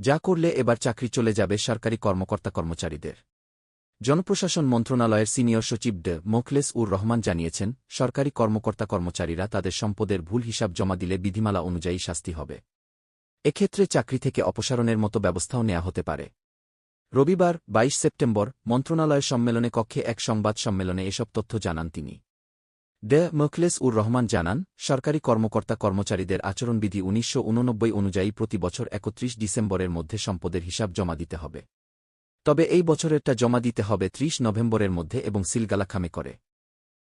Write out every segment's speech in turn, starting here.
যা করলে এবার চাকরি চলে যাবে সরকারি কর্মকর্তা কর্মচারীদের। জনপ্রশাসন মন্ত্রণালয়ের সিনিয়র সচিব ডে মোখলেস উর রহমান জানিয়েছেন, সরকারি কর্মকর্তা কর্মচারীরা তাদের সম্পদের ভুল হিসাব জমা দিলে বিধিমালা অনুযায়ী শাস্তি হবে। এক্ষেত্রে চাকরি থেকে অপসারণের মতো ব্যবস্থাও নেওয়া হতে পারে। রবিবার ২২ সেপ্টেম্বর, মন্ত্রণালয় সম্মেলনে কক্ষে এক সংবাদ সম্মেলনে এসব তথ্য জানান তিনি। ডে মোখলেস উর রহমান জানান, সরকারি কর্মকর্তা কর্মচারীদের আচরণবিধি উনিশশো উননব্বই অনুযায়ী প্রতি বছর একত্রিশ ডিসেম্বরের মধ্যে সম্পদের হিসাব জমা দিতে হবে। তবে এই বছরেরটা জমা দিতে হবে ৩০ নভেম্বরের মধ্যে এবং সিলগালাখামে করে।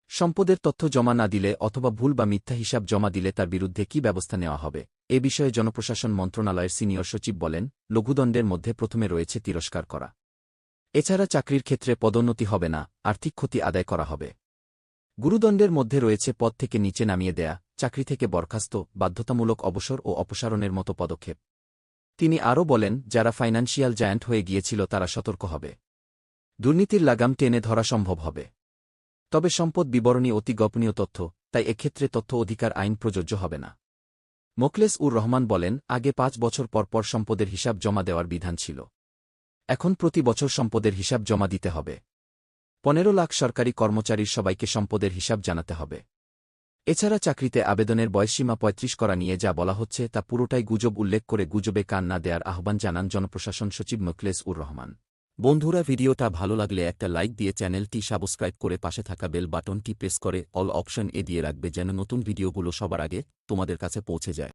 সম্পদের তথ্য জমা না দিলে অথবা ভুল বা মিথ্যা হিসাব জমা দিলে তার বিরুদ্ধে কি ব্যবস্থা নেওয়া হবে? এ বিষয়ে জনপ্রশাসন মন্ত্রণালয়ের সিনিয়র সচিব বলেন, লঘুদণ্ডের মধ্যে প্রথমে রয়েছে তিরস্কার করা। এছাড়া চাকরির ক্ষেত্রে পদোন্নতি হবে না, আর্থিক ক্ষতি আদায় করা হবে। গুরুদণ্ডের মধ্যে রয়েছে পদ থেকে নিচে নামিয়ে দেয়া, চাকরি থেকে বরখাস্ত, বাধ্যতামূলক অবসর ও অপসারণের মতো পদক্ষেপ। তিনি আরও বলেন, যারা ফাইন্যান্সিয়াল জায়ান্ট হয়ে গিয়েছিল তারা সতর্ক হবে। দুর্নীতির লাগাম টেনে ধরা সম্ভব হবে। তবে সম্পদ বিবরণী অতি গোপনীয় তথ্য, তাই এক্ষেত্রে তথ্য অধিকার আইন প্রযোজ্য হবে না। মোকলেস উর রহমান বলেন, আগে পাঁচ বছর পরপর সম্পদের হিসাব জমা দেওয়ার বিধান ছিল। এখন প্রতি বছর সম্পদের হিসাব জমা দিতে হবে। পনেরো লাখ সরকারি কর্মচারীর সবাইকে সম্পদের হিসাব জানাতে হবে। এছাড়া চাকরিতে আবেদনের বয়সসীমা পঁয়ত্রিশ করা নিয়ে যা বলা হচ্ছে তা পুরোটাই গুজব উল্লেখ করে গুজবে কান না দেয়ার আহ্বান জানান জনপ্রশাসন সচিব মোখলেস উর রহমান। বন্ধুরা, ভিডিওটা ভালো লাগলে একটা লাইক দিয়ে চ্যানেলটি সাবস্ক্রাইব করে পাশে থাকা বেল বাটনটি প্রেস করে অল অপশন এ দিয়ে রাখবে যেন নতুন ভিডিওগুলো সবার আগে তোমাদের কাছে পৌঁছে যায়।